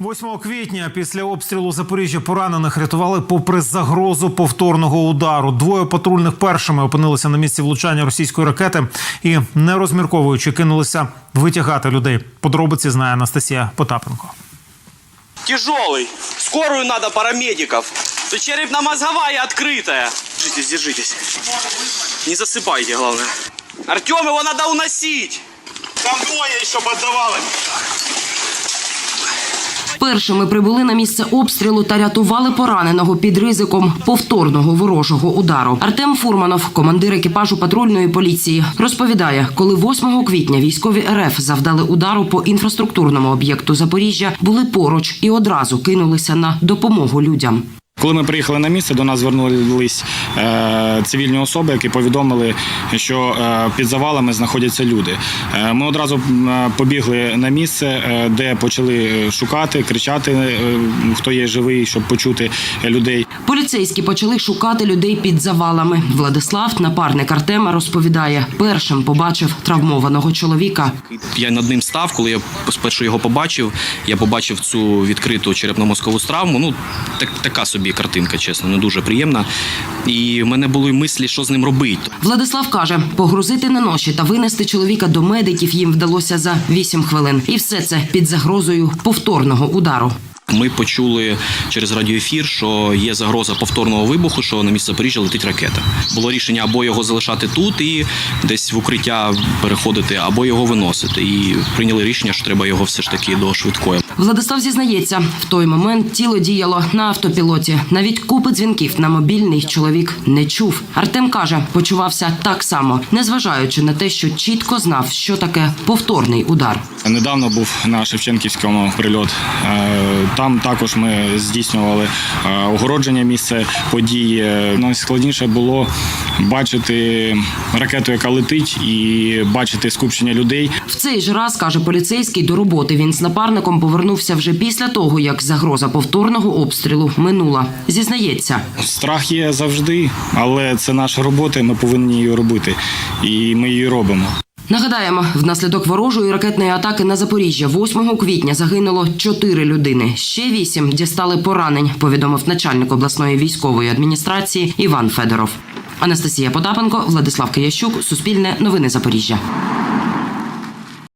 8 квітня після обстрілу Запоріжжя поранених рятували попри загрозу повторного удару. Двоє патрульних першими опинилися на місці влучання російської ракети і, не розмірковуючи, кинулися витягати людей. Подробиці знає Анастасія Потапенко. Тяжелый. Скорую надо парамедиков. То черепно-мозговая открытая. Держитесь, держитесь. Не засыпайте, главное. Артем, его надо уносить. Там двое еще поддавали. Першими прибули на місце обстрілу та рятували пораненого під ризиком повторного ворожого удару. Артем Фурманов, командир екіпажу патрульної поліції, розповідає, коли 8 квітня військові РФ завдали удару по інфраструктурному об'єкту Запоріжжя, були поруч і одразу кинулися на допомогу людям. Коли ми приїхали на місце, до нас звернулись е, цивільні особи, які повідомили, що е, під завалами знаходяться люди. Е, ми одразу побігли на місце, е, де почали шукати, кричати, е, хто є живий, щоб почути людей. Поліцейські почали шукати людей під завалами. Владислав, напарник Артема, розповідає, першим побачив травмованого чоловіка. Я над ним став, коли я спершу його побачив. Я побачив цю відкриту черепно-мозкову травму. Ну так, така собі картинка, чесно, не дуже приємна. І в мене були мислі, що з ним робити. Владислав каже, погрузити на ноші та винести чоловіка до медиків їм вдалося за 8 хвилин. І все це під загрозою повторного удару. Ми почули через радіоефір, що є загроза повторного вибуху, що на місце Запоріжжя летить ракета. Було рішення або його залишати тут і десь в укриття переходити, або його виносити. І прийняли рішення, що треба його все ж таки до швидкої. Владислав зізнається, в той момент тіло діяло на автопілоті. Навіть купи дзвінків на мобільний чоловік не чув. Артем каже, почувався так само, незважаючи на те, що чітко знав, що таке повторний удар. Недавно був на Шевченківському прильот. Там також ми здійснювали е, огородження місця події. Найскладніше було бачити ракету, яка летить, і бачити скупчення людей. В цей же раз каже поліцейський до роботи. Він з напарником повернувся вже після того, як загроза повторного обстрілу минула. Зізнається, Страх є завжди, але це наша робота. Ми повинні її робити, і ми її робимо. Нагадаємо, внаслідок ворожої ракетної атаки на Запоріжжя 8 квітня загинуло 4 людини. Ще 8 дістали поранень, повідомив начальник обласної військової адміністрації Іван Федоров. Анастасія Потапенко, Владислав Киящук, Суспільне новини Запоріжжя.